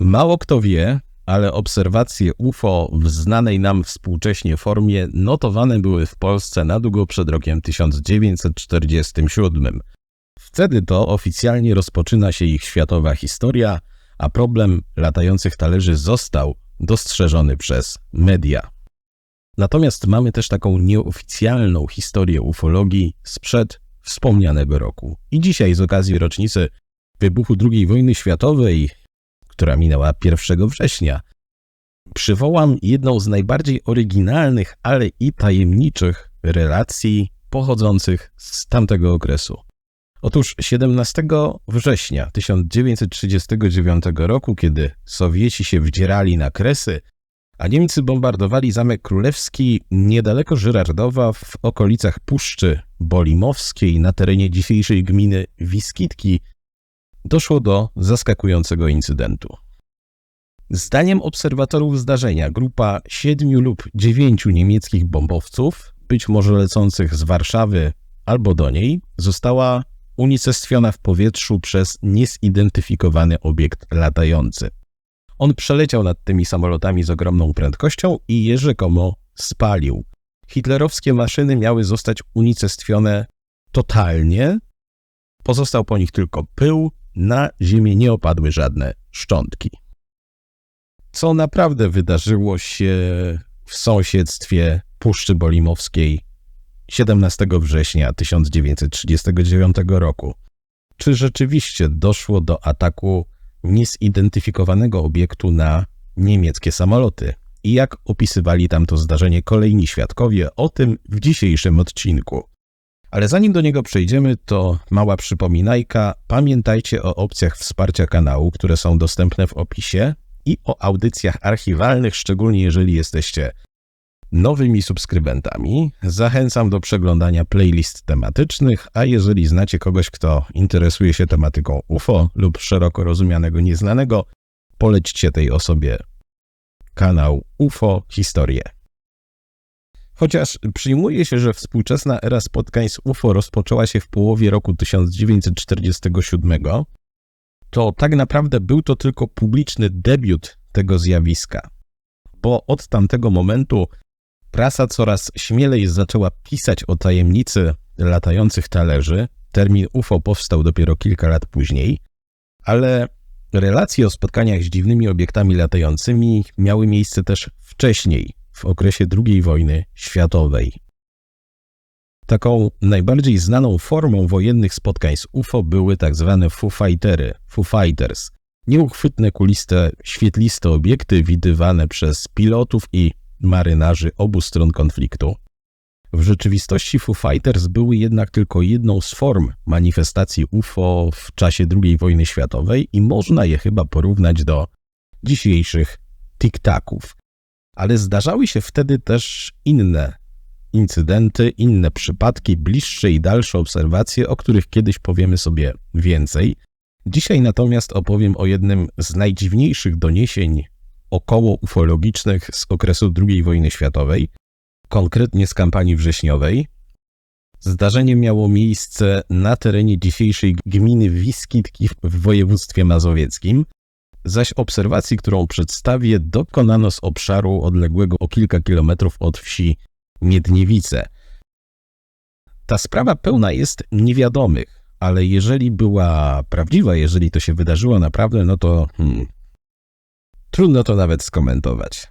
Mało kto wie, ale obserwacje UFO w znanej nam współcześnie formie notowane były w Polsce na długo przed rokiem 1947. Wtedy to oficjalnie rozpoczyna się ich światowa historia, a problem latających talerzy został dostrzeżony przez media. Natomiast mamy też taką nieoficjalną historię ufologii sprzed wspomnianego roku. I dzisiaj z okazji rocznicy wybuchu II wojny światowej, która minęła 1 września, przywołam jedną z najbardziej oryginalnych, ale i tajemniczych relacji pochodzących z tamtego okresu. Otóż 17 września 1939 roku, kiedy Sowieci się wdzierali na Kresy, a Niemcy bombardowali Zamek Królewski niedaleko Żyrardowa w okolicach Puszczy Bolimowskiej na terenie dzisiejszej gminy Wiskitki, doszło do zaskakującego incydentu. Zdaniem obserwatorów zdarzenia, grupa siedmiu lub dziewięciu niemieckich bombowców, być może lecących z Warszawy albo do niej, została unicestwiona w powietrzu przez niezidentyfikowany obiekt latający. On przeleciał nad tymi samolotami z ogromną prędkością i je rzekomo spalił. Hitlerowskie maszyny miały zostać unicestwione totalnie. Pozostał po nich tylko pył, na ziemię nie opadły żadne szczątki. Co naprawdę wydarzyło się w sąsiedztwie Puszczy Bolimowskiej 17 września 1939 roku? Czy rzeczywiście doszło do ataku niezidentyfikowanego obiektu na niemieckie samoloty? I jak opisywali tam to zdarzenie kolejni świadkowie, o tym w dzisiejszym odcinku. Ale zanim do niego przejdziemy, to mała przypominajka. Pamiętajcie o opcjach wsparcia kanału, które są dostępne w opisie i o audycjach archiwalnych, szczególnie jeżeli jesteście nowymi subskrybentami. Zachęcam do przeglądania playlist tematycznych, a jeżeli znacie kogoś, kto interesuje się tematyką UFO lub szeroko rozumianego nieznanego, polećcie tej osobie kanał UFO Historię. Chociaż przyjmuje się, że współczesna era spotkań z UFO rozpoczęła się w połowie roku 1947, to tak naprawdę był to tylko publiczny debiut tego zjawiska, bo od tamtego momentu prasa coraz śmielej zaczęła pisać o tajemnicy latających talerzy. Termin UFO powstał dopiero kilka lat później, ale relacje o spotkaniach z dziwnymi obiektami latającymi miały miejsce też wcześniej, w okresie II wojny światowej. Taką najbardziej znaną formą wojennych spotkań z UFO były tak zwane Foo Fightery, Foo Fighters. Nieuchwytne, kuliste, świetliste obiekty widywane przez pilotów i marynarzy obu stron konfliktu. W rzeczywistości Foo Fighters były jednak tylko jedną z form manifestacji UFO w czasie II wojny światowej i można je chyba porównać do dzisiejszych tik-taków. Ale zdarzały się wtedy też inne incydenty, inne przypadki, bliższe i dalsze obserwacje, o których kiedyś powiemy sobie więcej. Dzisiaj natomiast opowiem o jednym z najdziwniejszych doniesień około ufologicznych z okresu II wojny światowej, konkretnie z kampanii wrześniowej. Zdarzenie miało miejsce na terenie dzisiejszej gminy Wiskitki w województwie mazowieckim, zaś obserwacji, którą przedstawię, dokonano z obszaru odległego o kilka kilometrów od wsi Miedniewice. Ta sprawa pełna jest niewiadomych, ale jeżeli była prawdziwa, jeżeli to się wydarzyło naprawdę, no to hmm, trudno to nawet skomentować.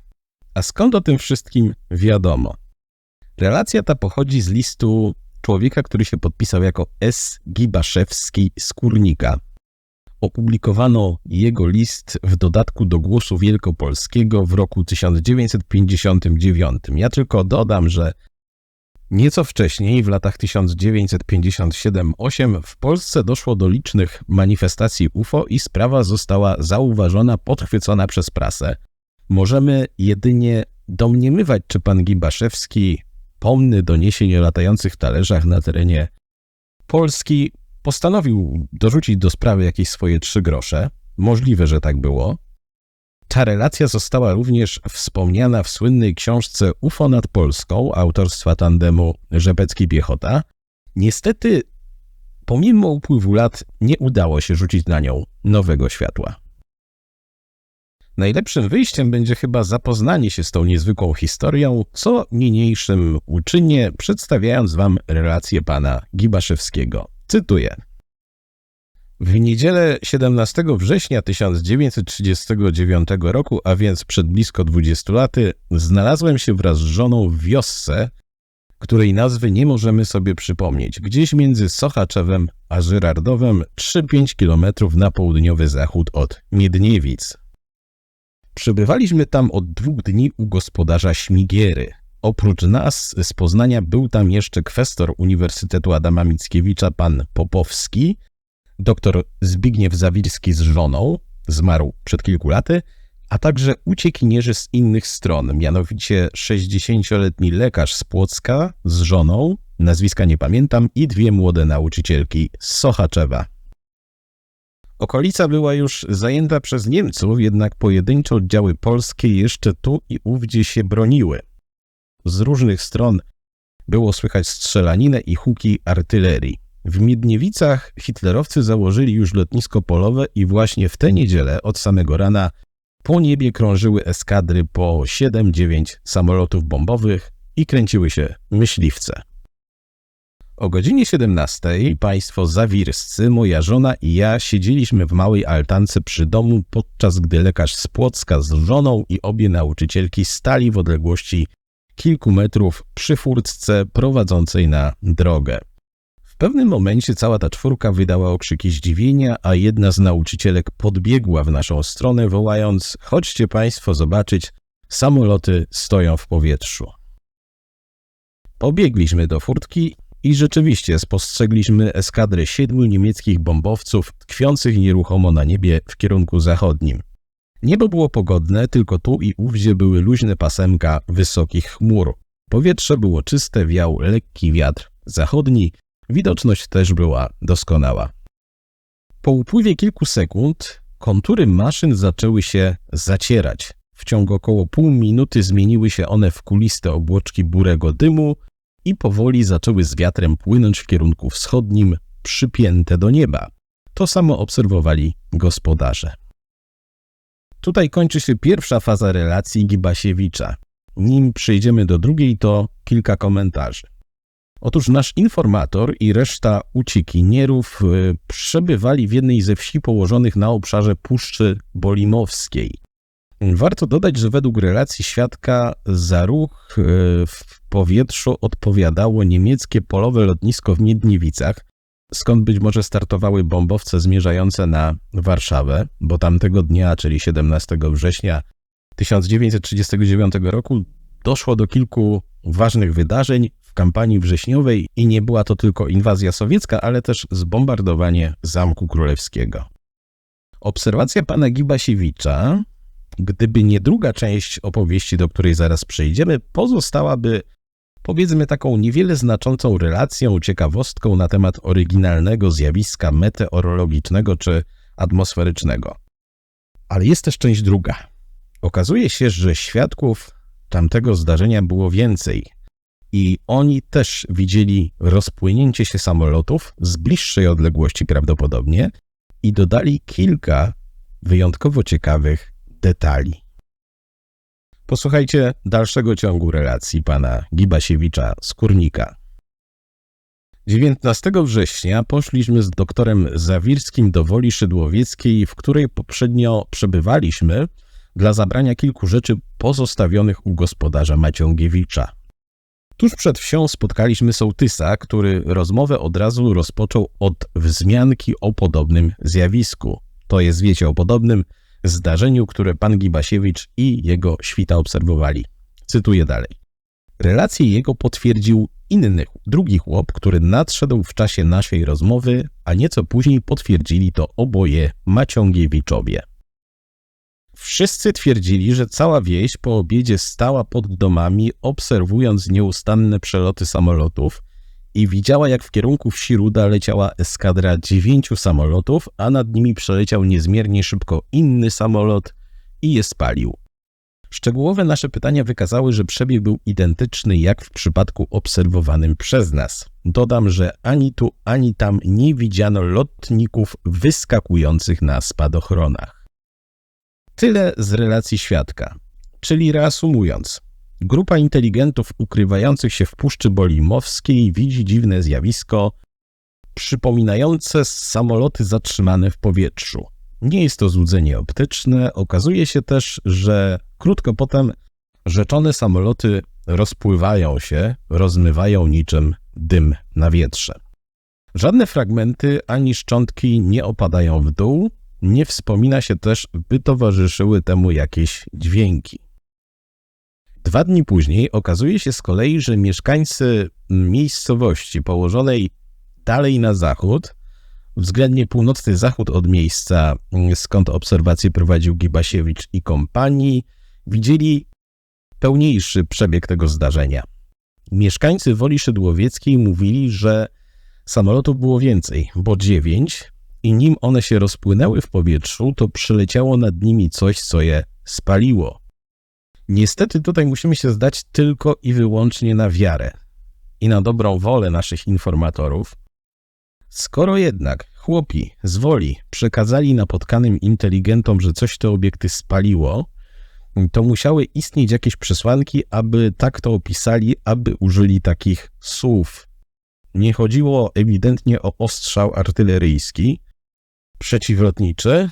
A skąd o tym wszystkim wiadomo? Relacja ta pochodzi z listu człowieka, który się podpisał jako S. Gibaszewski z Kurnika. Opublikowano jego list w dodatku do Głosu Wielkopolskiego w roku 1959. Ja tylko dodam, że nieco wcześniej, w latach 1957-8, w Polsce doszło do licznych manifestacji UFO i sprawa została zauważona, podchwycona przez prasę. Możemy jedynie domniemywać, czy pan Gibaszewski pomny doniesień o latających talerzach na terenie Polski postanowił dorzucić do sprawy jakieś swoje trzy grosze. Możliwe, że tak było. Ta relacja została również wspomniana w słynnej książce UFO nad Polską autorstwa tandemu Rzepecki-Piechota. Niestety, pomimo upływu lat, nie udało się rzucić na nią nowego światła. Najlepszym wyjściem będzie chyba zapoznanie się z tą niezwykłą historią, co niniejszym uczynię, przedstawiając Wam relację pana Gibaszewskiego. Cytuję. W niedzielę 17 września 1939 roku, a więc przed blisko 20 laty, znalazłem się wraz z żoną w wiosce, której nazwy nie możemy sobie przypomnieć, gdzieś między Sochaczewem a Żyrardowem, 3-5 kilometrów na południowy zachód od Miedniewic. Przebywaliśmy tam od dwóch dni u gospodarza Śmigiery. Oprócz nas z Poznania był tam jeszcze kwestor Uniwersytetu Adama Mickiewicza pan Popowski, dr Zbigniew Zawirski z żoną, zmarł przed kilku laty, a także uciekinierzy z innych stron, mianowicie 60-letni lekarz z Płocka z żoną, nazwiska nie pamiętam, i dwie młode nauczycielki z Sochaczewa. Okolica była już zajęta przez Niemców, jednak pojedyncze oddziały polskie jeszcze tu i ówdzie się broniły. Z różnych stron było słychać strzelaninę i huki artylerii. W Miedniewicach hitlerowcy założyli już lotnisko polowe i właśnie w tę niedzielę od samego rana po niebie krążyły eskadry po 7-9 samolotów bombowych i kręciły się myśliwce. O godzinie 17 państwo zawirscy, moja żona i ja siedzieliśmy w małej altance przy domu, podczas gdy lekarz z Płocka z żoną i obie nauczycielki stali w odległości kilku metrów przy furtce prowadzącej na drogę. W pewnym momencie cała ta czwórka wydała okrzyki zdziwienia, a jedna z nauczycielek podbiegła w naszą stronę, wołając: Chodźcie Państwo zobaczyć, samoloty stoją w powietrzu. Pobiegliśmy do furtki i rzeczywiście spostrzegliśmy eskadrę siedmiu niemieckich bombowców tkwiących nieruchomo na niebie w kierunku zachodnim. Niebo było pogodne, tylko tu i ówdzie były luźne pasemka wysokich chmur. Powietrze było czyste, wiał lekki wiatr zachodni, widoczność też była doskonała. Po upływie kilku sekund kontury maszyn zaczęły się zacierać. W ciągu około pół minuty zmieniły się one w kuliste obłoczki burego dymu i powoli zaczęły z wiatrem płynąć w kierunku wschodnim, przypięte do nieba. To samo obserwowali gospodarze. Tutaj kończy się pierwsza faza relacji Gibasiewicza. Nim przejdziemy do drugiej, to kilka komentarzy. Otóż nasz informator i reszta uciekinierów y, przebywali w jednej ze wsi położonych na obszarze Puszczy Bolimowskiej. Warto dodać, że według relacji świadka za ruch y, w powietrzu odpowiadało niemieckie polowe lotnisko w Miedniewicach, skąd być może startowały bombowce zmierzające na Warszawę, bo tamtego dnia, czyli 17 września 1939 roku, doszło do kilku ważnych wydarzeń w kampanii wrześniowej i nie była to tylko inwazja sowiecka, ale też zbombardowanie Zamku Królewskiego. Obserwacja pana Gibasiewicza, gdyby nie druga część opowieści, do której zaraz przejdziemy, pozostałaby powiedzmy taką niewiele znaczącą relacją, ciekawostką na temat oryginalnego zjawiska meteorologicznego czy atmosferycznego. Ale jest też część druga. Okazuje się, że świadków tamtego zdarzenia było więcej i oni też widzieli rozpłynięcie się samolotów z bliższej odległości prawdopodobnie i dodali kilka wyjątkowo ciekawych detali. Posłuchajcie dalszego ciągu relacji pana Gibasiewicza z Kurnika. 19 września poszliśmy z doktorem Zawirskim do Woli Szydłowieckiej, w której poprzednio przebywaliśmy dla zabrania kilku rzeczy pozostawionych u gospodarza Maciągiewicza. Tuż przed wsią spotkaliśmy sołtysa, który rozmowę od razu rozpoczął od wzmianki o podobnym zjawisku. To jest, wiecie, o podobnym zdarzeniu, które pan Gibasiewicz i jego świta obserwowali. Cytuję dalej. Relację jego potwierdził inny, drugi chłop, który nadszedł w czasie naszej rozmowy, a nieco później potwierdzili to oboje Maciągiewiczowie. Wszyscy twierdzili, że cała wieś po obiedzie stała pod domami, obserwując nieustanne przeloty samolotów i widziała, jak w kierunku wsi Ruda leciała eskadra dziewięciu samolotów, a nad nimi przeleciał niezmiernie szybko inny samolot i je spalił. Szczegółowe nasze pytania wykazały, że przebieg był identyczny jak w przypadku obserwowanym przez nas. Dodam, że ani tu, ani tam nie widziano lotników wyskakujących na spadochronach. Tyle z relacji świadka. Czyli reasumując, grupa inteligentów ukrywających się w Puszczy Bolimowskiej widzi dziwne zjawisko przypominające samoloty zatrzymane w powietrzu. Nie jest to złudzenie optyczne. Okazuje się też, że krótko potem rzeczone samoloty rozpływają się, rozmywają niczym dym na wietrze. Żadne fragmenty ani szczątki nie opadają w dół, nie wspomina się też, by towarzyszyły temu jakieś dźwięki. Dwa dni później okazuje się z kolei, że mieszkańcy miejscowości położonej dalej na zachód, względnie północny zachód od miejsca, skąd obserwacje prowadził Gibasiewicz i kompanii, widzieli pełniejszy przebieg tego zdarzenia. Mieszkańcy Woli Szydłowieckiej mówili, że samolotów było więcej, bo dziewięć, i nim one się rozpłynęły w powietrzu, to przyleciało nad nimi coś, co je spaliło. Niestety tutaj musimy się zdać tylko i wyłącznie na wiarę i na dobrą wolę naszych informatorów. Skoro jednak chłopi z woli przekazali napotkanym inteligentom, że coś te obiekty spaliło, to musiały istnieć jakieś przesłanki, aby tak to opisali, aby użyli takich słów. Nie chodziło ewidentnie o ostrzał artyleryjski, przeciwlotniczy,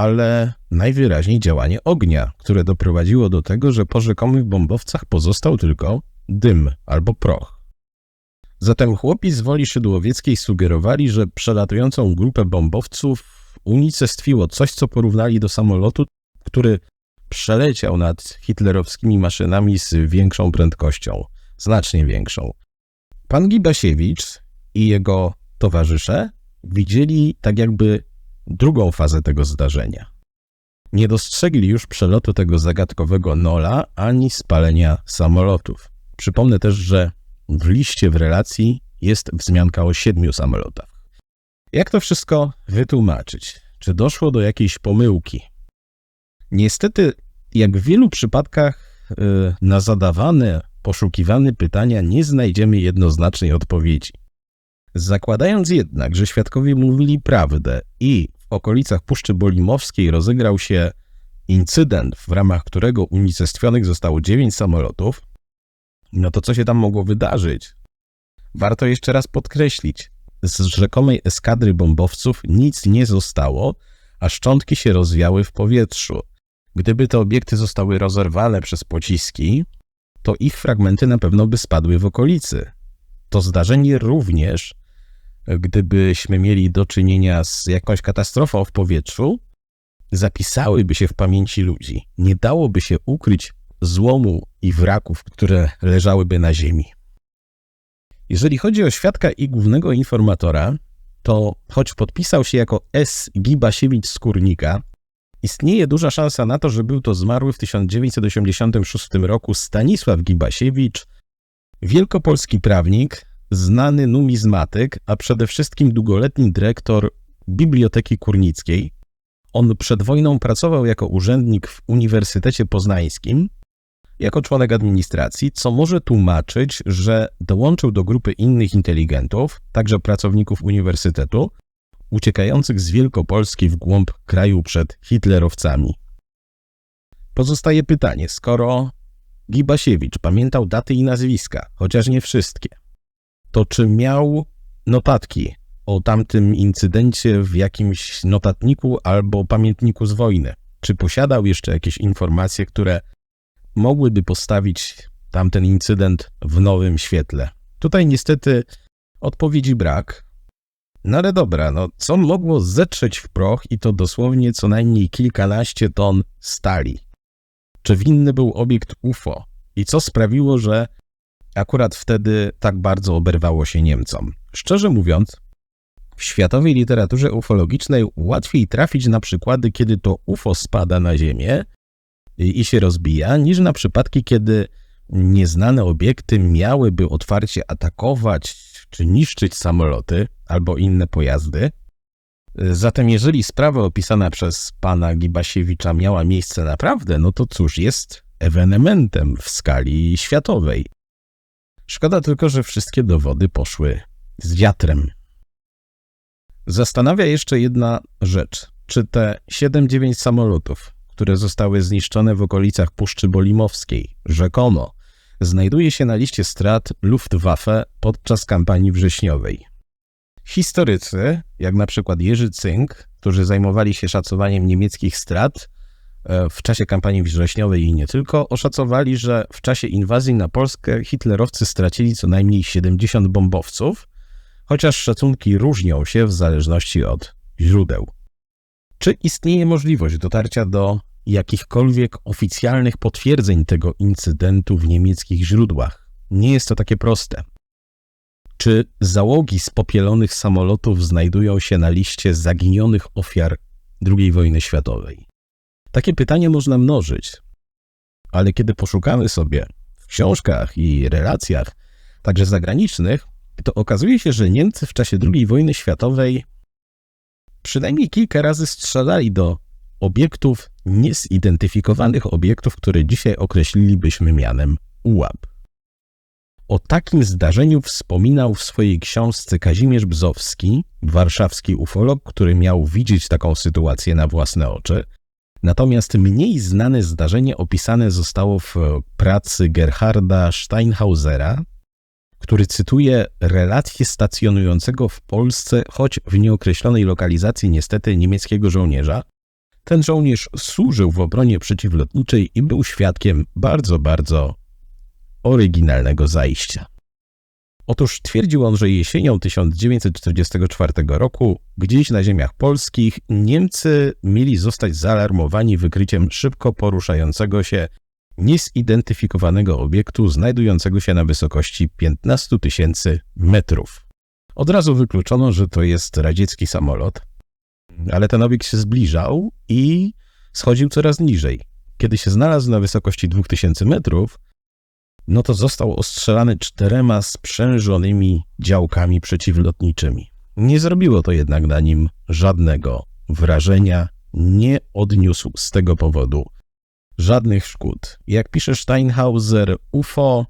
ale najwyraźniej działanie ognia, które doprowadziło do tego, że po rzekomych bombowcach pozostał tylko dym albo proch. Zatem chłopi z woli szydłowieckiej sugerowali, że przelatującą grupę bombowców unicestwiło coś, co porównali do samolotu, który przeleciał nad hitlerowskimi maszynami z większą prędkością, znacznie większą. Pan Gibasiewicz i jego towarzysze widzieli tak jakby drugą fazę tego zdarzenia. Nie dostrzegli już przelotu tego zagadkowego Nola ani spalenia samolotów. Przypomnę też, że w liście w relacji jest wzmianka o siedmiu samolotach. Jak to wszystko wytłumaczyć? Czy doszło do jakiejś pomyłki? Niestety, jak w wielu przypadkach y, na zadawane, poszukiwane pytania nie znajdziemy jednoznacznej odpowiedzi. Zakładając jednak, że świadkowie mówili prawdę i okolicach Puszczy Bolimowskiej rozegrał się incydent, w ramach którego unicestwionych zostało dziewięć samolotów, no to co się tam mogło wydarzyć? Warto jeszcze raz podkreślić, z rzekomej eskadry bombowców nic nie zostało, a szczątki się rozwiały w powietrzu. Gdyby te obiekty zostały rozerwane przez pociski, to ich fragmenty na pewno by spadły w okolicy. To zdarzenie również, gdybyśmy mieli do czynienia z jakąś katastrofą w powietrzu, zapisałyby się w pamięci ludzi. Nie dałoby się ukryć złomu i wraków, które leżałyby na ziemi. Jeżeli chodzi o świadka i głównego informatora, to choć podpisał się jako S. Gibasiewicz Skórnika, istnieje duża szansa na to, że był to zmarły w 1986 roku Stanisław Gibasiewicz, wielkopolski prawnik, znany numizmatyk, a przede wszystkim długoletni dyrektor Biblioteki Kurnickiej. On przed wojną pracował jako urzędnik w Uniwersytecie Poznańskim, jako członek administracji, co może tłumaczyć, że dołączył do grupy innych inteligentów, także pracowników uniwersytetu, uciekających z Wielkopolski w głąb kraju przed hitlerowcami. Pozostaje pytanie, skoro Gibasiewicz pamiętał daty i nazwiska, chociaż nie wszystkie, to czy miał notatki o tamtym incydencie w jakimś notatniku albo pamiętniku z wojny? Czy posiadał jeszcze jakieś informacje, które mogłyby postawić tamten incydent w nowym świetle? Tutaj niestety odpowiedzi brak. No ale dobra, no co mogło zetrzeć w proch i to dosłownie co najmniej kilkanaście ton stali? Czy winny był obiekt UFO? I co sprawiło, że akurat wtedy tak bardzo oberwało się Niemcom? Szczerze mówiąc, w światowej literaturze ufologicznej łatwiej trafić na przykłady, kiedy to UFO spada na Ziemię i się rozbija, niż na przypadki, kiedy nieznane obiekty miałyby otwarcie atakować czy niszczyć samoloty albo inne pojazdy. Zatem, jeżeli sprawa opisana przez pana Gibasiewicza miała miejsce naprawdę, no to cóż, jest ewenementem w skali światowej. Szkoda tylko, że wszystkie dowody poszły z wiatrem. Zastanawia jeszcze jedna rzecz. Czy te 7-9 samolotów, które zostały zniszczone w okolicach Puszczy Bolimowskiej, rzekomo, znajduje się na liście strat Luftwaffe podczas kampanii wrześniowej. Historycy, jak na przykład Jerzy Cynk, którzy zajmowali się szacowaniem niemieckich strat w czasie kampanii wrześniowej i nie tylko, oszacowali, że w czasie inwazji na Polskę hitlerowcy stracili co najmniej 70 bombowców, chociaż szacunki różnią się w zależności od źródeł. Czy istnieje możliwość dotarcia do jakichkolwiek oficjalnych potwierdzeń tego incydentu w niemieckich źródłach? Nie jest to takie proste. Czy załogi spopielonych samolotów znajdują się na liście zaginionych ofiar II wojny światowej? Takie pytanie można mnożyć, ale kiedy poszukamy sobie w książkach i relacjach, także zagranicznych, to okazuje się, że Niemcy w czasie II wojny światowej przynajmniej kilka razy strzelali do obiektów niezidentyfikowanych obiektów, które dzisiaj określilibyśmy mianem UAP. O takim zdarzeniu wspominał w swojej książce Kazimierz Bzowski, warszawski ufolog, który miał widzieć taką sytuację na własne oczy. Natomiast mniej znane zdarzenie opisane zostało w pracy Gerharda Steinhausera, który cytuje relację stacjonującego w Polsce, choć w nieokreślonej lokalizacji niestety niemieckiego żołnierza. Ten żołnierz służył w obronie przeciwlotniczej i był świadkiem bardzo, bardzo oryginalnego zajścia. Otóż twierdził on, że jesienią 1944 roku gdzieś na ziemiach polskich Niemcy mieli zostać zaalarmowani wykryciem szybko poruszającego się niezidentyfikowanego obiektu znajdującego się na wysokości 15 tysięcy metrów. Od razu wykluczono, że to jest radziecki samolot, ale ten obiekt się zbliżał i schodził coraz niżej. Kiedy się znalazł na wysokości 2000 metrów, no to został ostrzelany czterema sprzężonymi działkami przeciwlotniczymi. Nie zrobiło to jednak na nim żadnego wrażenia, nie odniósł z tego powodu żadnych szkód. Jak pisze Steinhauser, UFO,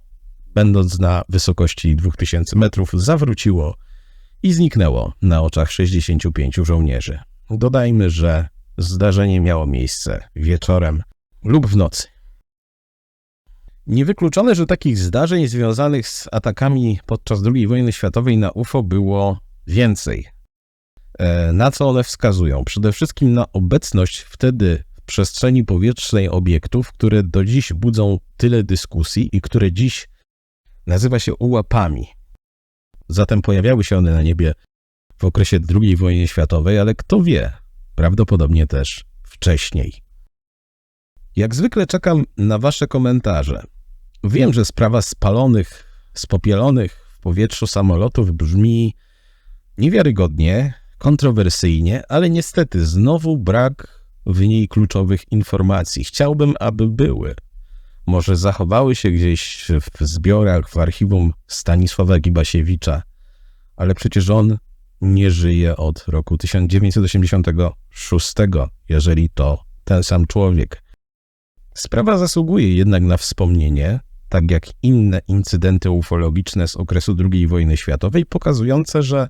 będąc na wysokości 2000 metrów, zawróciło i zniknęło na oczach 65 żołnierzy. Dodajmy, że zdarzenie miało miejsce wieczorem lub w nocy. Niewykluczone, że takich zdarzeń związanych z atakami podczas II wojny światowej na UFO było więcej. E, na co one wskazują? Przede wszystkim na obecność wtedy w przestrzeni powietrznej obiektów, które do dziś budzą tyle dyskusji i które dziś nazywa się ułapami. Zatem pojawiały się one na niebie w okresie II wojny światowej, ale kto wie, prawdopodobnie też wcześniej. Jak zwykle czekam na Wasze komentarze. Wiem, że sprawa spalonych, spopielonych w powietrzu samolotów brzmi niewiarygodnie, kontrowersyjnie, ale niestety znowu brak w niej kluczowych informacji. Chciałbym, aby były. Może zachowały się gdzieś w zbiorach, w archiwum Stanisława Gibasiewicza, ale przecież on nie żyje od roku 1986, jeżeli to ten sam człowiek. Sprawa zasługuje jednak na wspomnienie, tak jak inne incydenty ufologiczne z okresu II wojny światowej, pokazujące, że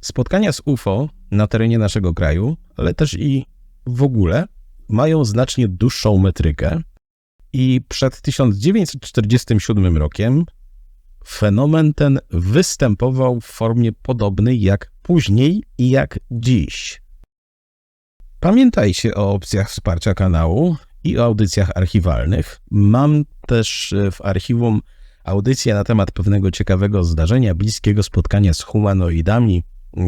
spotkania z UFO na terenie naszego kraju, ale też i w ogóle, mają znacznie dłuższą metrykę. I przed 1947 rokiem fenomen ten występował w formie podobnej jak później i jak dziś. Pamiętajcie o opcjach wsparcia kanału i o audycjach archiwalnych. Mam też e, w archiwum audycję na temat pewnego ciekawego zdarzenia, bliskiego spotkania z humanoidami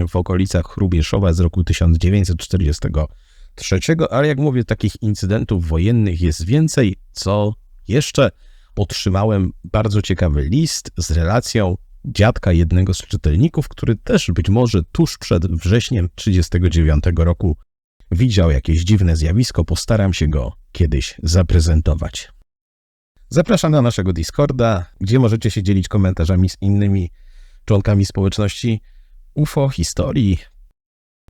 w okolicach Chrubieszowa z roku 1943, ale jak mówię, takich incydentów wojennych jest więcej. Co jeszcze? Otrzymałem bardzo ciekawy list z relacją dziadka jednego z czytelników, który też być może tuż przed wrześniem 1939 roku widział jakieś dziwne zjawisko. Postaram się go kiedyś zaprezentować. Zapraszam na naszego Discorda, gdzie możecie się dzielić komentarzami z innymi członkami społeczności UFO, historii.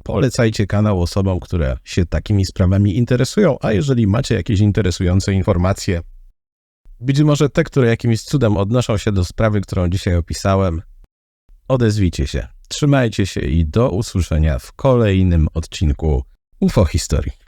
Polecajcie kanał osobom, które się takimi sprawami interesują, a jeżeli macie jakieś interesujące informacje, być może te, które jakimś cudem odnoszą się do sprawy, którą dzisiaj opisałem, odezwijcie się. Trzymajcie się i do usłyszenia w kolejnym odcinku UFO Historii.